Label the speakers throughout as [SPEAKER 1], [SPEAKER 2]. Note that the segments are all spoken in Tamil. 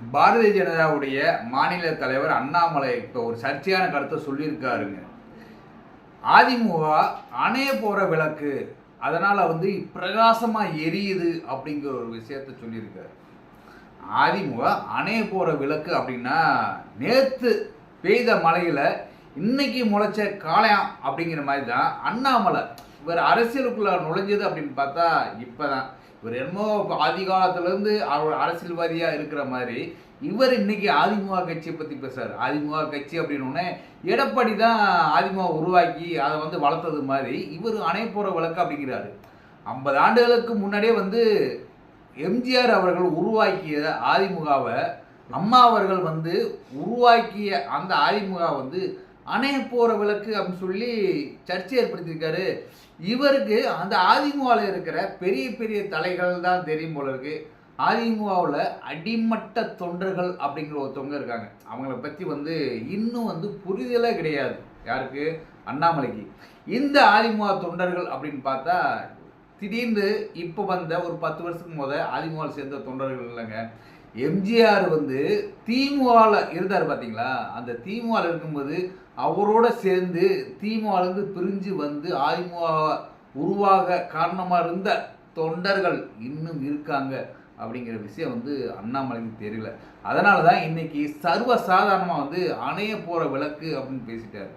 [SPEAKER 1] பாரதிய ஜனதாவுடைய மாநில தலைவர் அண்ணாமலை இப்போ ஒரு சர்ச்சையான கருத்தை சொல்லியிருக்காருங்க. அதிமுக அணைய போகிற விளக்கு அதனால் வந்து பிரகாசமாக எரியுது அப்படிங்கிற ஒரு விஷயத்த சொல்லியிருக்காரு. அதிமுக அணைய போகிற விளக்கு அப்படின்னா நேற்று பெய்த மழையில் இன்னைக்கு முளைச்ச காளையம் அப்படிங்கிற மாதிரி தான் அண்ணாமலை. இவர் அரசியலுக்குள்ள நுழைஞ்சது அப்படின்னு பார்த்தா இப்போ தான் இவர் என்னமோ ஆதி காலத்துலேருந்து அவர் அரசியல்வாதியாக இருக்கிற மாதிரி இவர் இன்னைக்கு அதிமுக கட்சியை பற்றி பேசுறாரு. அதிமுக கட்சி அப்படின்னு எடப்பாடி தான் அதிமுக உருவாக்கி அதை வந்து வளர்த்தது மாதிரி இவர் அணைப்புற வழக்கு விளக்கு அப்படிங்கிறாரு. ஐம்பது ஆண்டுகளுக்கு முன்னாடியே வந்து எம்ஜிஆர் அவர்கள் உருவாக்கிய அதிமுகவை அம்மா அவர்கள் வந்து உருவாக்கிய அந்த அதிமுக வந்து அணைய போகிற விளக்கு அப்படின்னு சொல்லி சர்ச்சை ஏற்படுத்தியிருக்காரு. இவருக்கு அந்த அதிமுகவில் இருக்கிற பெரிய பெரிய தலைகள் தான் தெரியும் போல இருக்கு. அதிமுகவில் அடிமட்ட தொண்டர்கள் அப்படிங்கிற ஒருத்தவங்க இருக்காங்க. அவங்கள பற்றி வந்து இன்னும் வந்து புரிதலே கிடையாது. யாருக்கு? அண்ணாமலைக்கு. இந்த அதிமுக தொண்டர்கள் அப்படின்னு பார்த்தா திடீர்னு இப்போ வந்த ஒரு பத்து வருஷத்துக்கு முத அதிமுகவில் சேர்ந்த தொண்டர்கள் இல்லைங்க. எம்ஜிஆர் வந்து திமுகவில் இருந்தார் பார்த்தீங்களா அந்த திமுகவில் இருக்கும்போது அவரோட சேர்ந்து திமுகலேருந்து பிரிஞ்சு வந்து அதிமுக உருவாக காரணமாக இருந்த தொண்டர்கள் இன்னும் இருக்காங்க அப்படிங்கிற விஷயம் வந்து அண்ணாமலைக்கு தெரியல. அதனால தான் இன்னைக்கு சர்வ சாதாரணமாக வந்து அணைய போகிற விளக்கு அப்படின்னு பேசிட்டார்.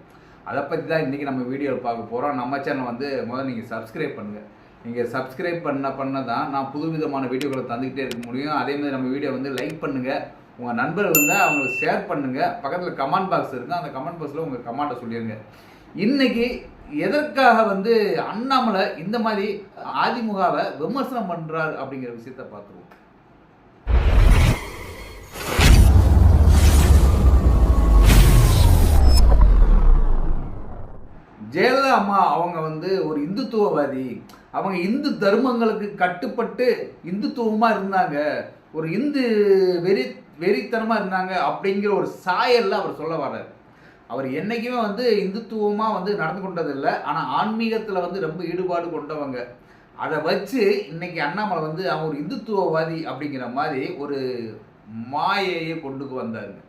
[SPEAKER 1] அதை பற்றி தான் இன்றைக்கி நம்ம வீடியோவில் பார்க்க போகிறோம் நம்ம சேனல் வந்து முதல்ல நீங்கள் சப்ஸ்கிரைப் பண்ணுங்கள் நீங்கள் சப்ஸ்கிரைப் பண்ண பண்ண தான் நான் புதுவிதமான வீடியோக்களை தந்துக்கிட்டே இருக்க முடியும். அதே மாதிரி நம்ம வீடியோ வந்து லைக் பண்ணுங்கள் உங்கள் நண்பர்கள் இருந்தால் அவங்களுக்கு ஷேர் பண்ணுங்கள் பக்கத்தில் கமெண்ட் பாக்ஸ் இருக்குது அந்த கமெண்ட் பாக்ஸில் உங்கள் கமெண்ட்டை சொல்லிடுங்க இன்னைக்கு எதற்காக வந்து அண்ணாமலை இந்த மாதிரி அதிமுகவை விமர்சனம் பண்ணுறாரு அப்படிங்கிற விஷயத்த பார்த்துருவோம். ஜெயலலிதா அம்மா அவங்க வந்து ஒரு இந்துத்துவவாதி. அவங்க இந்து தர்மங்களுக்கு கட்டுப்பட்டு இந்துத்துவமாக இருந்தாங்க. ஒரு இந்து வெறி வெறித்தனமாக இருந்தாங்க அப்படிங்கிற ஒரு சாயல்ல அவர் சொல்ல வர்றாரு. அவர் என்றைக்குமே வந்து இந்துத்துவமாக வந்து நடந்து கொண்டதில்லை ஆனால் ஆன்மீகத்தில் வந்து ரொம்ப ஈடுபாடு கொண்டவங்க. அதை வச்சு இன்னைக்கு அண்ணாமலை வந்து அவங்க ஒரு இந்துத்துவவாதி அப்படிங்கிற மாதிரி ஒரு மாயையை கொண்டு வந்தாருங்க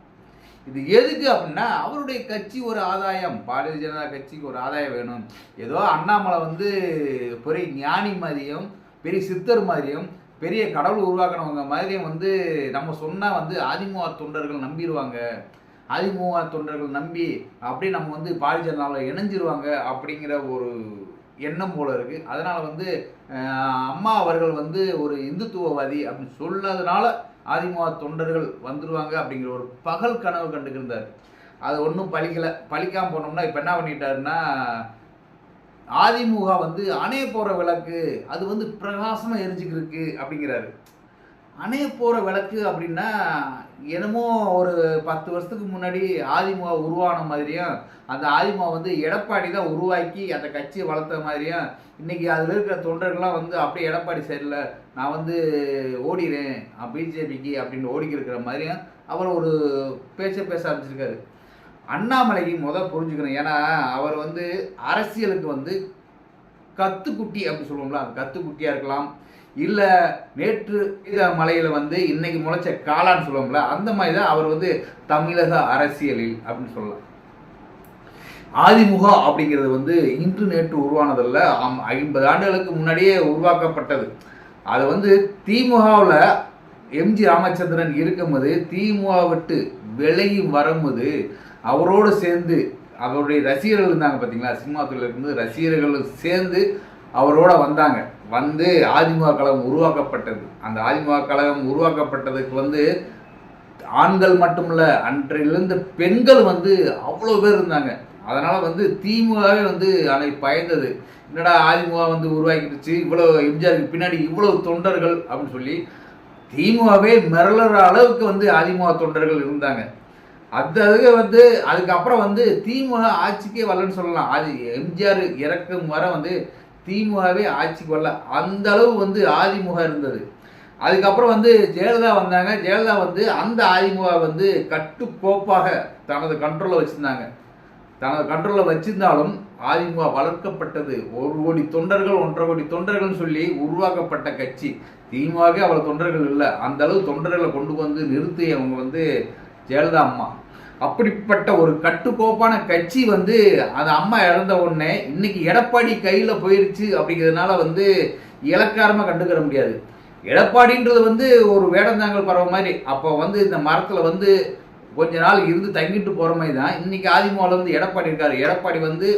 [SPEAKER 1] இது எதுக்கு அப்படின்னா அவருடைய கட்சி ஒரு ஆதாயம். பாரதிய ஜனதா கட்சிக்கு ஒரு ஆதாயம் வேணும். ஏதோ அண்ணாமலை வந்து பெரிய ஞானி மாதிரியும் பெரிய சித்தர் மாதிரியும் பெரிய கடவுள் உருவாக்கினவங்க மாதிரி வந்து நம்ம சொன்னால் வந்து அதிமுக தொண்டர்கள் நம்பிடுவாங்க அதிமுக தொண்டர்கள் நம்பி அப்படியே நம்ம வந்து பாரதிய இணைஞ்சிருவாங்க அப்படிங்கிற ஒரு எண்ணம் போல இருக்கு. அதனால வந்து அம்மா அவர்கள் வந்து ஒரு இந்துத்துவவாதி அப்படின்னு சொன்னதுனால அதிமுக தொண்டர்கள் வந்துருவாங்க அப்படிங்கிற ஒரு பகல் கனவு கண்டுக்கிருந்தார் அது ஒன்றும் பழிக்கலை. பழிக்காமல் போனோம்னா இப்போ என்ன பண்ணிட்டாருன்னா அதிமுக வந்து அணைய போகிற விளக்கு அது வந்து பிரகாசமாக எரிஞ்சுக்கிருக்கு அப்படிங்கிறாரு. அணைய போகிற விளக்கு அப்படின்னா என்னமோ ஒரு பத்து வருஷத்துக்கு முன்னாடி அதிமுக உருவான மாதிரியும் அந்த அதிமுக வந்து எடப்பாடி தான் உருவாக்கி அந்த கட்சியை வளர்த்த மாதிரியும் இன்றைக்கி அதில் இருக்கிற தொண்டர்கள்லாம் வந்து அப்படியே எடப்பாடி சரியில்லை நான் வந்து ஓடிறேன் பிஜேபிக்கு அப்படின்னு ஓடிக்கிருக்கிற மாதிரியும் அவர் ஒரு பேச்சை பேச ஆரம்பிச்சிருக்காரு. அண்ணாமலைக்கு முத புரிஞ்சுக்கணும். ஏன்னா அவர் வந்து அரசியலுக்கு வந்து கத்துக்குட்டி அப்படின்னு சொல்லுவோம்ல அந்த கத்துக்குட்டியாக இருக்கலாம். இல்லை நேற்று மலையில் வந்து இன்னைக்கு முளைச்ச காளான்னு சொல்லுவோம்ல அந்த மாதிரி தான் அவர் வந்து தமிழக அரசியலில் அப்படின்னு சொல்லலாம். அதிமுக அப்படிங்கிறது வந்து இன்று நேற்று உருவானதல்ல ஐம்பது ஆண்டுகளுக்கு முன்னாடியே உருவாக்கப்பட்டது. அது வந்து திமுகவில் எம்ஜி ராமச்சந்திரன் இருக்கும்போது திமுக விட்டு விலகி வரும்போது அவரோடு சேர்ந்து அவருடைய ரசிகர்கள் இருந்தாங்க பார்த்தீங்களா சினிமா துறையில் இருக்கும்போது ரசிகர்கள் சேர்ந்து அவரோட வந்தாங்க. வந்து அதிமுக கழகம் உருவாக்கப்பட்டது. அந்த அதிமுக கழகம் உருவாக்கப்பட்டதுக்கு வந்து ஆண்கள் மட்டுமல்ல அன்றையிலிருந்து பெண்கள் வந்து அவ்வளோ பேர் இருந்தாங்க. அதனால் வந்து திமுகவே வந்து அதை பயந்தது. என்னடா அதிமுக வந்து உருவாக்கிடுச்சு இவ்வளோ எம்ஜிஆருக்கு பின்னாடி இவ்வளோ தொண்டர்கள் அப்படின்னு சொல்லி திமுகவே மிரளற அளவுக்கு வந்து அதிமுக தொண்டர்கள் இருந்தாங்க. அந்த அதுக்கு வந்து அதுக்கப்புறம் வந்து திமுக ஆட்சிக்கே வரலன்னு சொல்லலாம். அது எம்ஜிஆர் இறக்கும் வர வந்து திமுகவே ஆட்சிக்கு வரல. அந்த அளவு வந்து அதிமுக இருந்தது. அதுக்கப்புறம் வந்து ஜெயலலிதா வந்தாங்க. ஜெயலலிதா வந்து அந்த அதிமுக வந்து கட்டுக்கோப்பாக தனது கண்ட்ரோலில் வச்சுருந்தாங்க. தனது கண்ட்ரோலில் வச்சிருந்தாலும் அதிமுக வளர்க்கப்பட்டது. ஒரு கோடி தொண்டர்கள் ஒன்றரை கோடி தொண்டர்கள்னு சொல்லி உருவாக்கப்பட்ட கட்சி. திமுகவே அவ்வளோ தொண்டர்கள் இல்லை. அந்த அளவு தொண்டர்களை கொண்டு வந்து நிறுத்தி அவங்க வந்து ஜெயலலிதா அம்மா. அப்படிப்பட்ட ஒரு கட்டுக்கோப்பான கட்சி வந்து அந்த அம்மா இழந்த உடனே இன்னைக்கு எடப்பாடி கையில் போயிருச்சு அப்படிங்கிறதுனால வந்து இலக்காரமாக கண்டுக்கிற முடியாது. எடப்பாடின்றது வந்து ஒரு வேடந்தாங்கல் பறவை மாதிரி. அப்போ வந்து இந்த மரத்தில் வந்து கொஞ்ச நாள் இருந்து தங்கிட்டு போகிற மாதிரி தான். இன்றைக்கி ஆதிமுகவில் வந்து எடப்பாடி இருக்கார். எடப்பாடி வந்து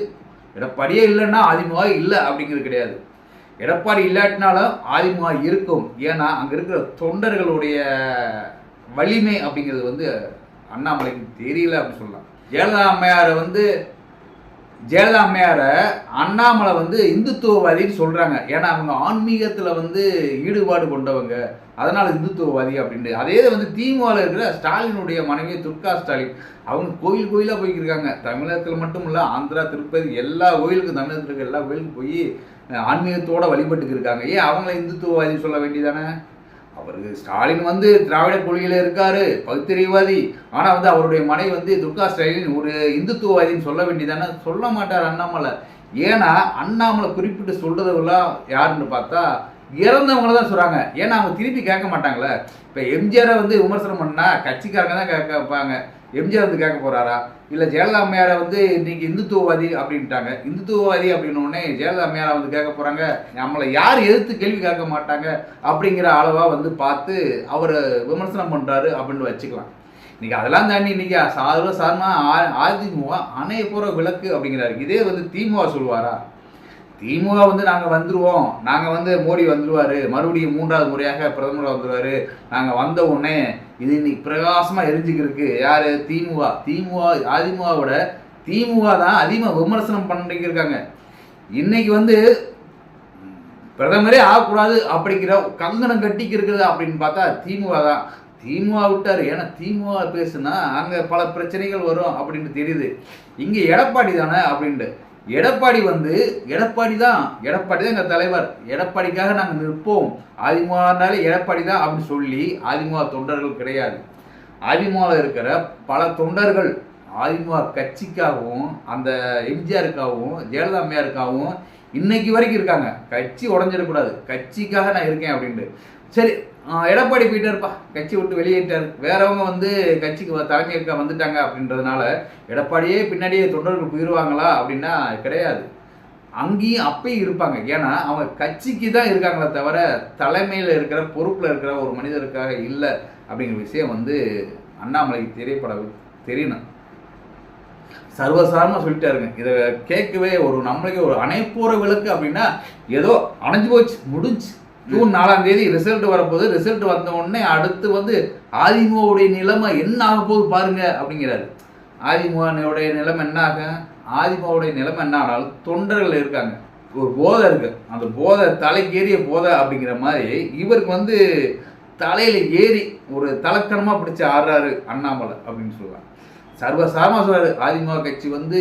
[SPEAKER 1] எடப்பாடியே இல்லைன்னா அதிமுக இல்லை அப்படிங்கிறது கிடையாது. எடப்பாடி இல்லாட்டினாலும் அதிமுக இருக்கும். ஏன்னா அங்கே இருக்கிற தொண்டர்களுடைய வலிமை அப்படிங்கிறது வந்து அண்ணாமலைக்கு தெரியல அப்படின்னு சொல்லலாம். ஜெயலலிதா அம்மையாரை வந்து ஜெயலலிதா அம்மையாரை அண்ணாமலை வந்து இந்துத்துவவாதின்னு சொல்கிறாங்க ஏன்னா அவங்க ஆன்மீகத்தில் வந்து ஈடுபாடு கொண்டவங்க. அதனால் இந்துத்துவவாதி அப்படின்ட்டு அதே வந்து திமுகவில் இருக்கிற ஸ்டாலினுடைய மனைவி துர்கா ஸ்டாலின். அவங்க கோயில் கோயிலாக போய்க்கிருக்காங்க. தமிழகத்தில் மட்டும் இல்லை ஆந்திரா திருப்பதி எல்லா கோயிலுக்கும் தமிழகத்தில் இருக்க எல்லா கோயிலுக்கும் போய் ஆன்மீகத்தோடு வழிபட்டுக்கு இருக்காங்க ஏன் அவங்கள இந்துத்துவவாதி சொல்ல வேண்டியதானே? அவருக்கு ஸ்டாலின் வந்து திராவிட கொள்கையில் இருக்காரு பகுத்தறிவாதி ஆனால் வந்து அவருடைய மனைவி வந்து துர்கா ஸ்டாலின் ஒரு இந்துத்துவவாதின்னு சொல்ல வேண்டியதானே? சொல்ல மாட்டார் அண்ணாமலை. ஏன்னா அண்ணாமலை குறிப்பிட்டு சொல்றதெல்லாம் யாருன்னு பார்த்தா இறந்தவங்கள தான் சொல்கிறாங்க ஏன்னா அவங்க திருப்பி கேட்க மாட்டாங்களே. இப்போ எம்ஜிஆரை வந்து விமர்சனம் பண்ணால் கட்சிக்காரங்க தான் கேட்க வைப்பாங்க. எம்ஜிஆர் வந்து கேட்க போறாரா? இல்லை ஜெயலலிதா அம்மையாரை வந்து இன்றைக்கி இந்துத்துவவாதி அப்படின்ட்டாங்க. இந்துத்துவவாதி அப்படின்னு உடனே ஜெயலலிதா அம்மையாரை வந்து கேட்க போறாங்க. நம்மளை யார் எதிர்த்து கேள்வி கேட்க மாட்டாங்க அப்படிங்கிற அளவா வந்து பார்த்து அவர் விமர்சனம் பண்றாரு அப்படின்னு வச்சுக்கலாம். இன்னைக்கு அதெல்லாம் தாண்டி இன்னைக்கு சாதாரண சாதாரண அதிமுக அணைய போற விளக்கு அப்படிங்கிறாரு. இதே வந்து திமுக சொல்லுவாரா? திமுக வந்து நாங்கள் வந்துடுவோம் நாங்கள் வந்து மோடி வந்துடுவார் மறுபடியும் மூன்றாவது முறையாக பிரதமர் வந்துடுவார் நாங்கள் வந்த உடனே இது இன்னைக்கு பிரகாசமாக எரிஞ்சுக்கிருக்கு. யார்? திமுக. திமுக அதிமுகவோட திமுக தான் அதிகமாக விமர்சனம் பண்ணிட்டு இருக்காங்க. இன்னைக்கு வந்து பிரதமரே ஆகக்கூடாது அப்படிங்கிற கங்கணம் கட்டிக்கு இருக்குது அப்படின்னு பார்த்தா திமுக தான். திமுக விட்டார். ஏன்னா திமுக பேசுனா அங்கே பல பிரச்சனைகள் வரும் அப்படின்னு தெரியுது. இங்கே எடப்பாடி தானே அப்படின்ட்டு. எடப்பாடி வந்து எடப்பாடி தான் எடப்பாடி தான் எங்கள் தலைவர். எடப்பாடிக்காக நாங்கள் நிற்போம். அதிமுகனாலே எடப்பாடி தான் அப்படின்னு சொல்லி அதிமுக தொண்டர்கள் கிடையாது. அதிமுகவில் இருக்கிற பல தொண்டர்கள் அதிமுக கட்சிக்காகவும் அந்த எம்ஜிஆருக்காகவும் ஜெயலலிதா அம்மையாருக்காகவும் இன்னைக்கு வரைக்கும் இருக்காங்க. கட்சி உடஞ்சிடக்கூடாது. கட்சிக்காக நான் இருக்கேன் அப்படின்ட்டு. சரி எடப்பாடி போயிட்டாருப்பா. கட்சி விட்டு வெளியேட்டார் வேறவங்க வந்து கட்சிக்கு வ- வந்துட்டாங்க அப்படின்றதுனால எடப்பாடியே பின்னாடியே தொண்டர்கள் போயிடுவாங்களா அப்படின்னா கிடையாது. அங்கேயும் அப்பயும் இருப்பாங்க. ஏன்னா அவங்க கட்சிக்கு தான் இருக்காங்களே தவிர தலைமையில் இருக்கிற பொறுப்பில் இருக்கிற ஒரு மனிதருக்காக இல்லை அப்படிங்கிற விஷயம் வந்து அண்ணாமலைக்கு தெரியப்பட தெரியணும். சர்வசாரமாக சொல்லிட்டாருங்க. இதை கேட்கவே ஒரு நம்மளுக்கே ஒரு அணைப்போற விளக்கு அப்படின்னா ஏதோ அணைஞ்சு போச்சு முடிஞ்சு. ஜூன் நாலாம் தேதி ரிசல்ட் வரப்போகுது. ரிசல்ட் வந்த உடனே அடுத்து வந்து அதிமுகவுடைய நிலைமை என்ன ஆக போகுது பாருங்க அப்படிங்கிறாரு. ஆதிமுகனுடைய நிலைமை என்ன ஆகும் அதிமுகவுடைய நிலைமை என்ன ஆனாலும் தொண்டர்கள் இருக்காங்க. ஒரு போதை இருக்கு. அந்த போதை தலைக்கு ஏறிய போதை அப்படிங்கிற மாதிரி இவருக்கு வந்து தலையில ஏறி ஒரு தலக்கணமாக பிடிச்சு ஆடுறாரு அண்ணாமலை அப்படின்னு சொல்லலாம் சர்வசாரமாக சொல்றாரு அதிமுக கட்சி வந்து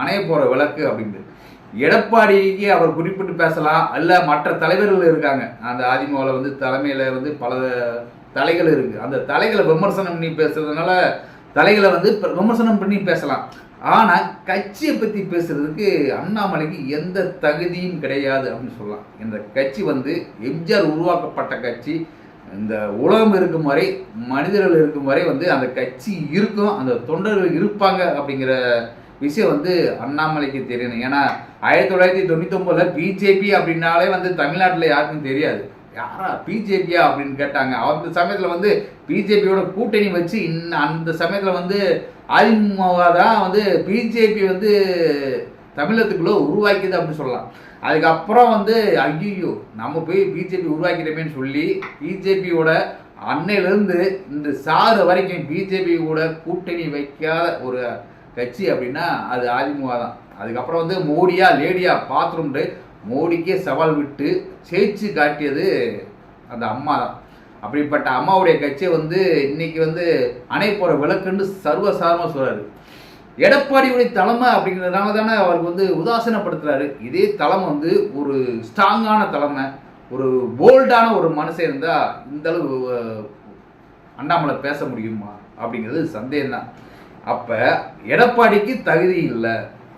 [SPEAKER 1] அணைய போற விளக்கு அப்படின்ட்டு. எடப்பாடிக்கு அவர் குறிப்பிட்டு பேசலாம் அல்ல மற்ற தலைவர்கள் இருக்காங்க. அந்த அதிமுகவில் வந்து தலைமையில் வந்து பல தலைகள் இருக்குது அந்த தலைகளை விமர்சனம் பண்ணி பேசுறதுனால தலைகளை வந்து ப- விமர்சனம் பண்ணி பேசலாம். ஆனால் கட்சியை பற்றி பேசுறதுக்கு அண்ணாமலைக்கு எந்த தகுதியும் கிடையாது அப்படின்னு சொல்லலாம். இந்த கட்சி வந்து எம்ஜிஆர் உருவாக்கப்பட்ட கட்சி. இந்த உலகம் இருக்கும் வரை மனிதர்கள் இருக்கும் வரை வந்து அந்த கட்சி இருக்கும் அந்த தொண்டர்கள் இருப்பாங்க அப்படிங்கிற விஷயம் வந்து அண்ணாமலைக்கு தெரியணும். ஏன்னா ஆயிரத்தி தொள்ளாயிரத்தி தொண்ணூத்தொம்பதுல பிஜேபி அப்படின்னாலே வந்து தமிழ்நாட்டில் யாருக்கும் தெரியாது. யாரா பிஜேபியா அப்படின்னு கேட்டாங்க. அந்த சமயத்தில் வந்து பிஜேபியோட கூட்டணி வச்சு இன்ன அந்த சமயத்தில் வந்து அதிமுக தான் வந்து பிஜேபி வந்து தமிழகத்துக்குள்ளே உருவாக்கிது அப்படின்னு சொல்லலாம். அதுக்கப்புறம் வந்து ஐயோ நம்ம போய் பிஜேபி உருவாக்கிட்டோமேன்னு சொல்லி பிஜேபியோட அன்னையிலேருந்து இந்த சாறு வரைக்கும் பிஜேபி கூட கூட்டணி வைக்காத ஒரு கட்சி அப்படின்னா அது அதிமுக தான். அதுக்கப்புறம் வந்து மோடியா லேடியா பாத்ரூம்ட்டு மோடிக்கே சவால் விட்டு ஜெயிச்சு காட்டியது அந்த அம்மா தான். அப்படிப்பட்ட அம்மாவுடைய கட்சியை வந்து இன்னைக்கு வந்து அணை போகிற விளக்குன்னு சர்வசாரமாக சொல்கிறாரு எடப்பாடியுடைய தலைமை அப்படிங்கிறதுனால தானே அவருக்கு வந்து உதாசீனப்படுத்துறாரு. இதே தலைமை வந்து ஒரு ஸ்ட்ராங்கான தலைமை ஒரு போல்டான ஒரு மனுஷன் இருந்தால் இந்தளவு அண்ணாமலை பேச முடியுமா? அப்படிங்கிறது சந்தேகம் தான் அப்போ எடப்பாடிக்கு தகுதி இல்லை.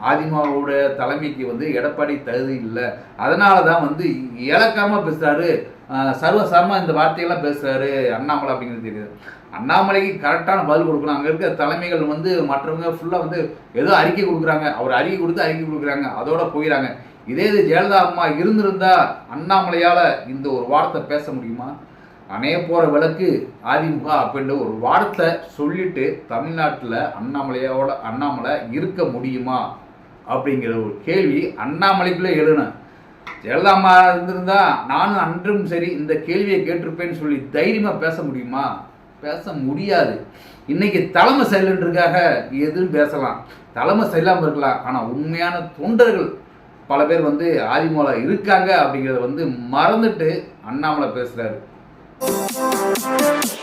[SPEAKER 1] ஆதிமாவோட தலைமைக்கு வந்து எடப்பாடி தகுதி இல்லை. அதனால தான் வந்து இலக்காம பேசுறாரு. ஆஹ் சர்வசாரமாக இந்த வார்த்தையெல்லாம் பேசுறாரு. அண்ணாமலை அப்படிங்கிறது தெரியுது. அண்ணாமலைக்கு கரெக்டான பதில் கொடுக்கணும். அங்கே இருக்க தலைமைகள் வந்து மற்றவங்க ஃபுல்லாக வந்து ஏதோ அறிக்கை கொடுக்குறாங்க. அவர் அறிக்கை கொடுத்து அறிக்கை கொடுக்குறாங்க. அதோட போயிடறாங்க இதே இது ஜெயலலிதா அம்மா இருந்திருந்தா அண்ணாமலையால் இந்த ஒரு வார்த்தை பேச முடியுமா? அணைய போகிற விளக்கு அதிமுக அப்படின்ற ஒரு வார்த்தை சொல்லிட்டு தமிழ்நாட்டில் அண்ணாமலையோட அண்ணாமலை இருக்க முடியுமா? அப்படிங்கிற ஒரு கேள்வி அண்ணாமலைக்குள்ளே எழுணும் ஜெயலலிதா இருந்திருந்தா நானும் அன்றும் சரி இந்த கேள்வியை கேட்டிருப்பேன்னு சொல்லி தைரியமாக பேச முடியுமா? பேச முடியாது. இன்னைக்கு தலைமை செயலன்றதுக்காக எதுவும் பேசலாம். தலைமை செல்லாமல் இருக்கலாம். ஆனால் உண்மையான தொண்டர்கள் பல பேர் வந்து ஆதிமூலா இருக்காங்க அப்படிங்கிறத வந்து மறந்துட்டு அண்ணாமலை பேசுகிறாரு Oh, oh, oh,